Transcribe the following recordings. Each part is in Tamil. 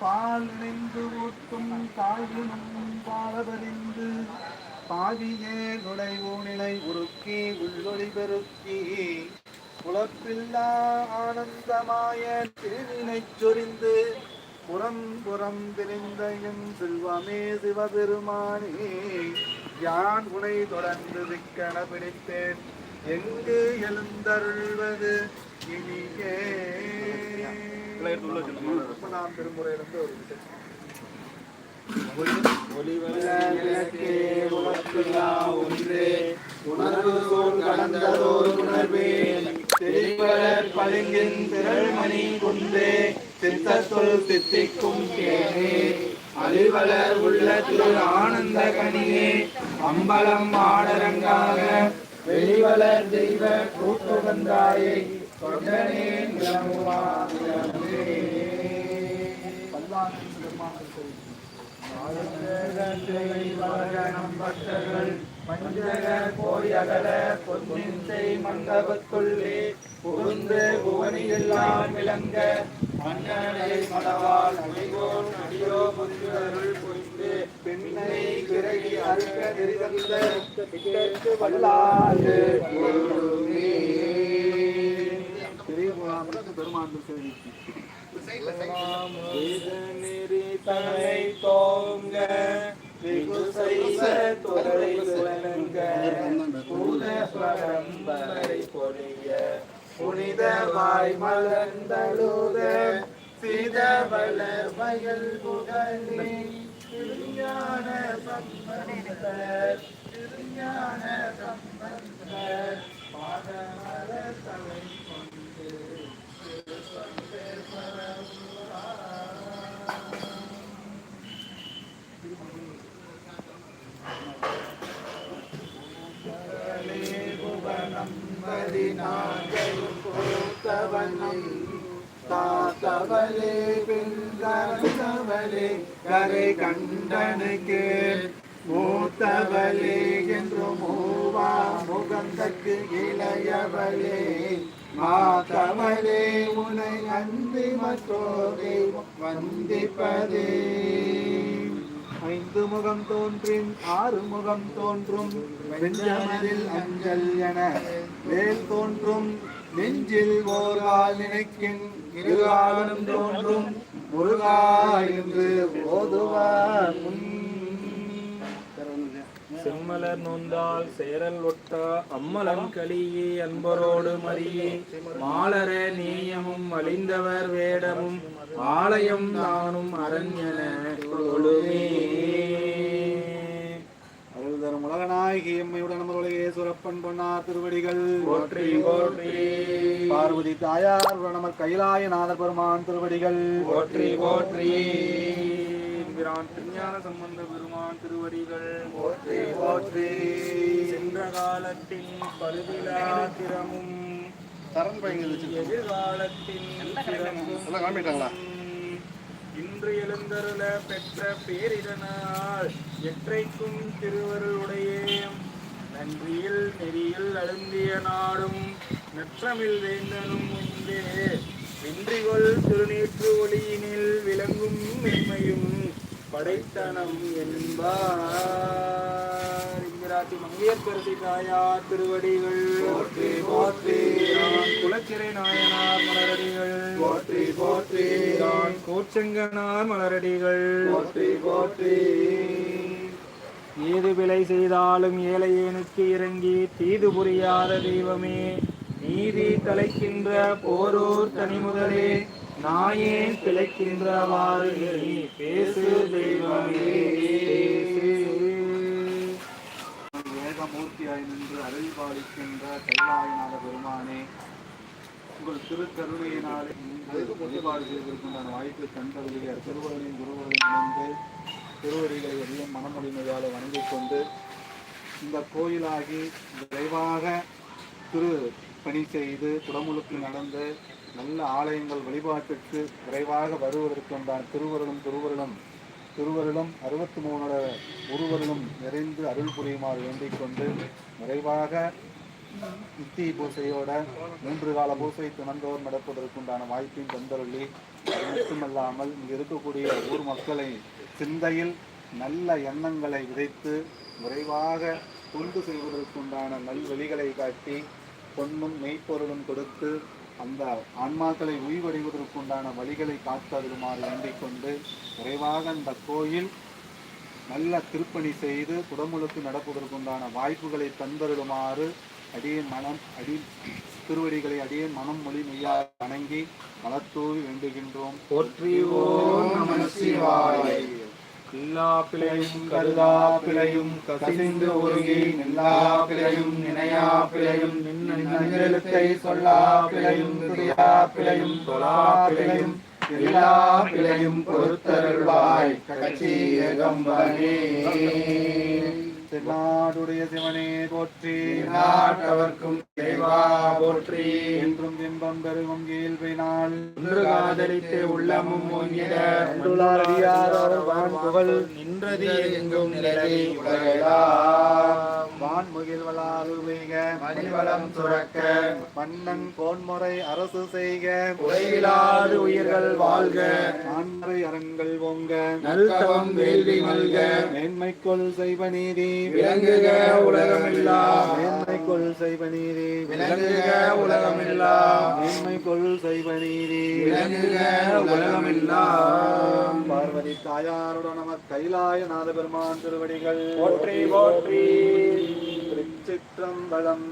பால் நினைந்து ஊட்டும் தாயினும் பாலபறிந்து பாவியே நுழைவு நிலை உருக்கி உள்ளொளி பெருக்கி புலப்பில்லா ஆனந்தமாய திருவினை சொரிந்து புறம் புறம் விரிந்த என் செல்வமே சிவபெருமானே யான் உனை தொடர்ந்து விக்கண பிடித்தேன் எங்கு எழுந்தருள்வது இனியே? முப்பதாம் திருமுறையிலிருந்து ஒரு பளிங்கின் திரள்மணி குன்றே சித்தத்துள் சித்திக்கும் கேனே அழிவலர் உள்ள ஆனந்த கனியே அம்பலம் ஆடரங்காக வெளிவளர் தெய்வ கூட்டுகந்தாயை தொண்டனே நிலமுவாமியே பல்லாண்டு பெருமாள் தெரிவிக்கும் பக்தர்கள் பஞ்சக போயகல பொன்னின்சை மண்டபத்துள்ளே புகுந்து புவனி எல்லாம் விளங்க மன்னனை மடவால் அடிகோன் அடியோ புரிவருள் புரிந்து பெண்ணை பிறகி அறுக்க தெரிவந்த வல்லாது வல்லாண்டு கூறுமே. திருமுகாமிற்கு தலை தோங்க வெகு மலர்ந்தழுத சிதவள வயல் புகழே திருஞான சம்பந்தர் திருஞான சம்பந்தர் தலை கொண்ட தாத்தவலே பிந்தவலே கரை கண்டனுக்கு மூத்தவலே என்று மூவா முகந்தக்கு இளையவலே மாதவலே உனை அந்தி மற்றோரை வந்திப்பதே ஐந்து முகம் தோன்றின் ஆறு முகம் தோன்றும் வெஞ்சமதில் அஞ்சல் என வேல் தோன்றும் நெஞ்சில் ஓர்கால் நினைக்கின் இருகாலும் தோன்றும் முருகா என்று ஓதுவார் முன். செம்மலர் நொந்தால் சேரல் ஒட்டா அம்மலன் களியே அன்பரோடு மரியே. மாலர நேயமும் அழிந்தவர் வேடமும் ஆலயம் தானும் அரண்யன கொழுமே அருள் தரும் உலகநாயகி எம்மையுடன் நமருடைய சுரப்பன் பொன்னார் திருவடிகள். போற்றி போற்றி. பார்வதி தாயார் நமர் கைலாயநாதர் பெருமான் திருவடிகள். போற்றி போற்றி. பிரான் திருஞான சம்பந்த பெருமான் திருவடிகள். போற்றி போற்றி. சென்ற காலத்தின் பருவிலா திறமும் பயங்கர எதிர்காலத்தின் எல்லாம் காமிட்டாங்களா? இன்று எழுந்தருள பெற்ற பேரிடனால் எற்றைக்கும் திருவருளுடைய. நன்றியில் நெறியில் அழுந்திய நாடும் நற்றமிழ் வேந்தனும் உண்டே வென்றிகொள் திருநீற்று ஒளியினில் விளங்கும் மென்மையும் படைத்தனம் என்பார். இங்கிராட்சி மங்கையர்கரசி தாயார் திருவடிகள். போற்றி போற்றி. குலச்சிறை நாயனார் மலரடிகள். போற்றி போற்றி. நான் கோச்சங்கனார் மலரடிகள். போற்றி போற்றி. ஏது பிழை செய்தாலும் ஏழையேனுக்கு இறங்கி தீது புரியாத தெய்வமே. நீதி தலைக்கின்ற போரூர் தனிமுதலே. நாயேன் பிழைக்கின்றவாறு நீ பேசு தெய்வமே. ஏகமூர்த்தியாய் நின்று அருள் பாலிக்கின்ற கைலாயநாத பெருமானே உங்கள் திருக்கருணையினாலே இன்று வழிபாடு செய்திருக்கின்ற வாய்ப்பு கண்டவர்களே திருவருளின் குருவரின் இணைந்து திருவடிகளை எதையும் மனமொழிமையால் வணங்கிக் கொண்டு இந்த கோயிலாகி விரைவாக திரு பணி செய்து குடமுழுக்கு நடந்து நல்ல ஆலயங்கள் வழிபாட்டுக்கு விரைவாக வருவதற்குண்டான திருவருளும் திருவருளும். திருவருளும் அறுபத்தி மூணோட உருவருளும் நிறைந்து அருள் புரியுமாறு வேண்டிக் கொண்டு விரைவாக நித்தி பூசையோட மூன்று கால பூசை தினந்தோறும் நடப்பதற்குண்டான வாய்ப்பையும் தந்தருளி. அது மட்டுமல்லாமல் இங்கு இருக்கக்கூடிய ஊர் மக்களை சிந்தையில் நல்ல எண்ணங்களை விதைத்து விரைவாக தொண்டு செய்வதற்குண்டான நல்வழிகளை காட்டி பொன்னும் மெய்ப்பொருளும் கொடுத்து அந்த ஆன்மாக்களை உய்வடைவதற்குண்டான வழிகளை காத்தருமாறு வேண்டிக் கொண்டு விரைவாக அந்த கோயில் நல்ல திருப்பணி செய்து குடமுழுக்கு நடப்பதற்குண்டான வாய்ப்புகளை தந்தருமாறு அடியின் மனம் அடி திருவடிகளை அடியே மனம் மொழி மெய்யாக வணங்கி மலத்தூவி வேண்டுகின்றோம். போற்றியோ நம எல்லா பிழையும் கருதா பிழையும் கசிந்து ஒருங்கி நில்லா பிழையும் நினையா பிழையும் நன்னெழுத்தை சொல்லா பிழையும் பிழையா பிழையும் தொழா பிழையும் எல்லா பிழையும் பொறுத்தருள்வாய். கட்சி ஏகம்பனே தென்னாடுடைய சிவனே போற்றி. நாட்டவர்க்கும் இறைவா போற்றி. என்றும் இன்பம் பெருகும் இயல்பினால் ஒன்று காதலித்து உள்ளமும் புகழ். நின்றது எங்கும் நிலை உலகெல்லாம் வான்முகில் வளாறு பெய்க. மணிவளம் சுரக்க. மன்னன் கோன்முறை அரசு செய்க. உலகிலாது உயிர்கள் வாழ்க. நான்மறை அறங்கள் ஓங்க நல்தவம் வேள்வி மல்க. மேன்மைக்குள் செய்வ நீதி. விளங்குக உலகமெல்லாம் மேன்மைக்குள் செய்வ நீதி விளங்குக உலகமெல்லாம் மேன்மைக்குள் செய்வ நீதி விளங்குக உலகமெல்லாம் பார்வதி தாயாருடன் நம கைலாய நாத பெருமான் திருவடிகள். போற்றி போற்றி. திருச்சிற்றம்பலம்.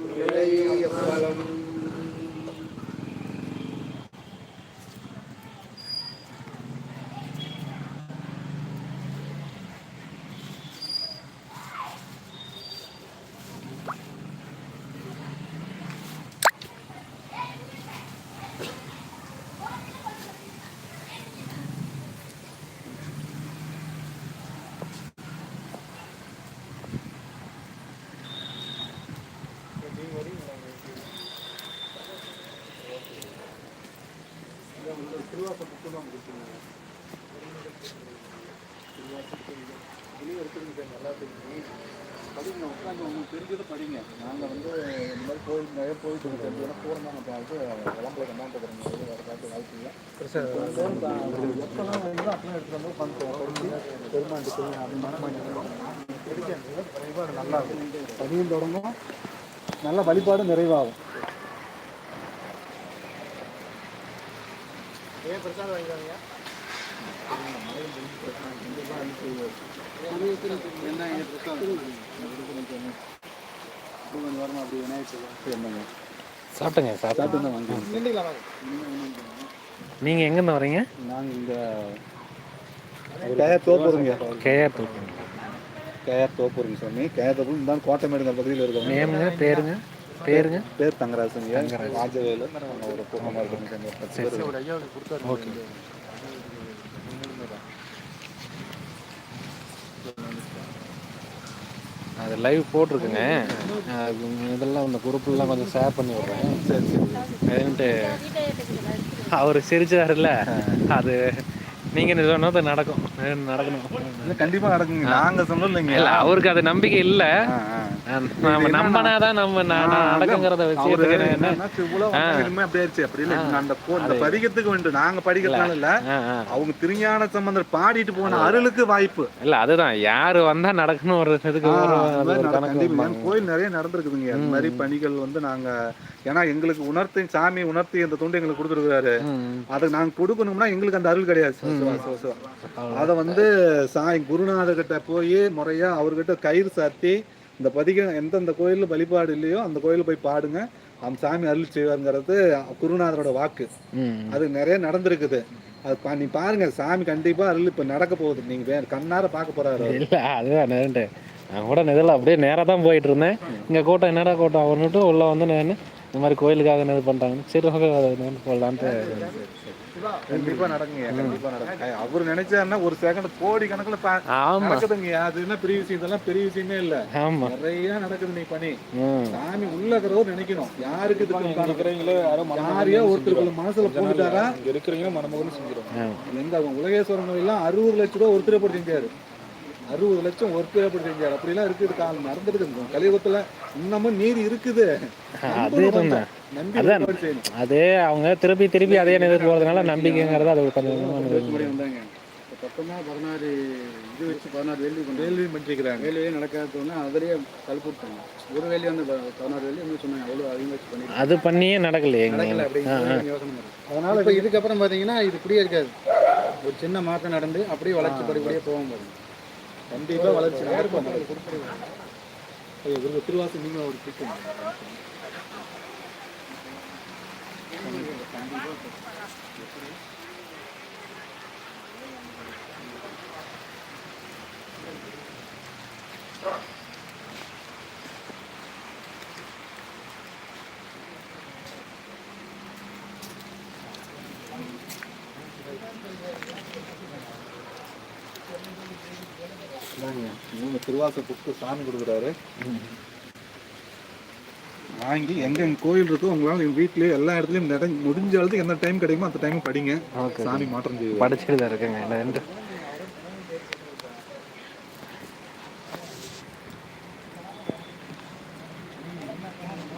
இறையப்பலம் படிங்க உட்காந்து உங்களுக்கு தெரிஞ்சதை படிங்க நாங்கள் வந்து இந்த மாதிரி கோயில் நிறைய கோயில் தெரிஞ்சதுனா பூர்ணமாக பார்த்து விளம்பரம் கொண்டாந்துக்கிறோம் வேறு பார்த்து வாய்ப்பு இல்லை எப்பெல்லாம் வேணுமோ அப்பெல்லாம் எடுத்துகிட்டு வந்து உட்காந்து பெருமாண்டு தெரியும் அப்படி நல்லா இருக்கும் பதியும் தொடங்கும் நல்ல வழிபாடு நிறைவாகும் ஏன் பிரசாதம் வாங்கிக்காங்க சாப்பிட்டுங்க சாப்பிட்டு நீங்க எங்கேருந்து வரீங்க நாங்கள் இங்கே கேஆர் தோப்பூருங்க. கேஆர் தூக்கம் கேஆர் தோப்பூருங்க. சாமி கேஆர் தோப்பூர் இந்த கோட்டமேடுங்க பகுதியில் இருக்கோம் நேமுங்க பேருங்க. பேருங்க? பேர் தங்கராசுங்க ராஜவேலு. நாங்கள் ஒரு குடும்பமாக ஓகே. அது லைவ் போட்டிருக்குங்க. அது இதெல்லாம் இந்த குரூப்லாம் கொஞ்சம் ஷேர் பண்ணி விட்றேன். சரி சரி. அதுன்ட்டு அவர் சிரிச்சாருல்ல. அது நீங்க சொன்னது நடக்கும். நடக்கணும். கண்டிப்பாக நடக்குங்க. நாங்கள் சொல்லலைங்க இல்ல அவருக்கு அது நம்பிக்கை இல்ல. நம்பினாதான் நம்ம நடக்குங்கிறத இவ்வளவு வந்ததுமே அப்படி இல்லை. அந்த அந்த பதிகத்துக்கு வந்து நாங்க படிக்கிறதுனால இல்ல. அவங்க திருஞான சம்பந்தர் பாடிட்டு போன அருளுக்கு வாய்ப்பு. இல்ல அதுதான். யாரு வந்தா நடக்கணும் ஒரு இதுக்கு. கோயில் நிறைய நடந்திருக்குதுங்க. அந்த மாதிரி பணிகள் வந்து நாங்க ஏன்னா எங்களுக்கு உணர்த்தி சாமி உணர்த்தி அந்த தொண்டு எங்களுக்கு கொடுத்துருக்காரு ம். அதை நாங்க கொடுக்கணும்னா எங்களுக்கு அந்த அருள் கிடையாது. அதை வந்து சாய் குருநாதர் கிட்ட போய் முறையா அவர்கிட்ட கயிறு சாத்தி இந்த பதிகம் எந்தெந்த கோயில்ல வழிபாடு இல்லையோ அந்த கோயில்ல போய் பாடுங்க. அந்த சாமி அருள் செய்வாருங்கிறது குருநாதரோட வாக்கு. அது நிறைய நடந்திருக்குது. அது பா- நீ பாருங்க சாமி கண்டிப்பா அருள் இப்ப நடக்க போகுது. நீங்க வேற கண்ணார பார்க்க போறாரு. இல்ல அதுதான் நான் கூட நிதில் அப்படியே நேரா தான் போயிட்டு இருந்தேன். இங்க கூட்டம் என்னடா கூட்டம்? அவர்னுட்டு உள்ள வந்து நான் இந்த மாதிரி கோயிலுக்காக இது பண்றாங்க சரி ஓகே போடலான்ட்டு கண்டிப்பா நடக்குங்க கண்டிப்பா நடக்கும். அவரு நினைச்சாருன்னா ஒரு செகண்ட் கோடி கணக்குல நடக்குதுங்க. அது என்ன பெரிய விஷயம்? இதெல்லாம் பெரிய விஷயமே இல்ல. ஆமா. நிறைய நடக்குது நீ பணி. சாமி உள்ள இருக்கிறவர் நினைக்கணும். யாருக்கு இது இருக்கிறீங்களோ யாரையோ ஒருத்தருக்குள்ள மனசுல போட்டுட்டாரா? இருக்கிறீங்க மனமோகன் செஞ்சிடும். எந்த உலகேஸ்வரன் எல்லாம் அறுபது லட்சம் ரூபா ஒருத்தரை போட்டு செஞ்சாரு அறுபது லட்சம் ஒர்க்கு அப்படி செஞ்சார். அப்படிலாம் இருக்குது. காலம் மறந்துடுது. கலியுகத்துல இன்னமும் நீதி இருக்குது. அது அதான். அது அவங்க திருப்பி திருப்பி அதே நிலைக்கு போகிறதுனால நம்பிக்கைங்கிறது அது வந்தாங்க. பத்தொம்பது பதினாறு இது வச்சு பதினாறு வேலி கொண்டு வேள்வி பண்ணிக்கிறாங்க. வேலையே நடக்காதோன்னா அதுலேயே கல்பு விட்டாங்க ஒரு வேலி வந்து பதினாறு வேலி வந்து சொன்னாங்க. அவ்வளோ அதிகமாக வச்சு பண்ணி அது பண்ணியே நடக்கலையே நடக்கல அப்படிங்கிற யோசனை அதனால இப்போ இதுக்கப்புறம் பார்த்தீங்கன்னா இது இப்படியே இருக்காது. ஒரு சின்ன மாற்றம் நடந்து அப்படியே வளர்ச்சி படிப்படியே போகும் பாருங்க. கண்டிப்பா வளர்ச்சி. நடக்கும் ஐயோ, இவருக்கு திருவாசம் நீங்க ஒரு கேட்கணும் இவங்க திருவாச புக்கு சாமி கொடுக்குறாரு. வாங்கி எங்க எங்க கோயில் இருக்கோ உங்களால எங்க வீட்லயே எல்லா இடத்துலயும் முடிஞ்ச அளவுக்கு எந்த டைம் கிடைக்குமோ அந்த டைம் படிங்க. சாமி மாற்றம் செய்வார். படிச்சுட்டு தான் இருக்குங்க. ரெண்டு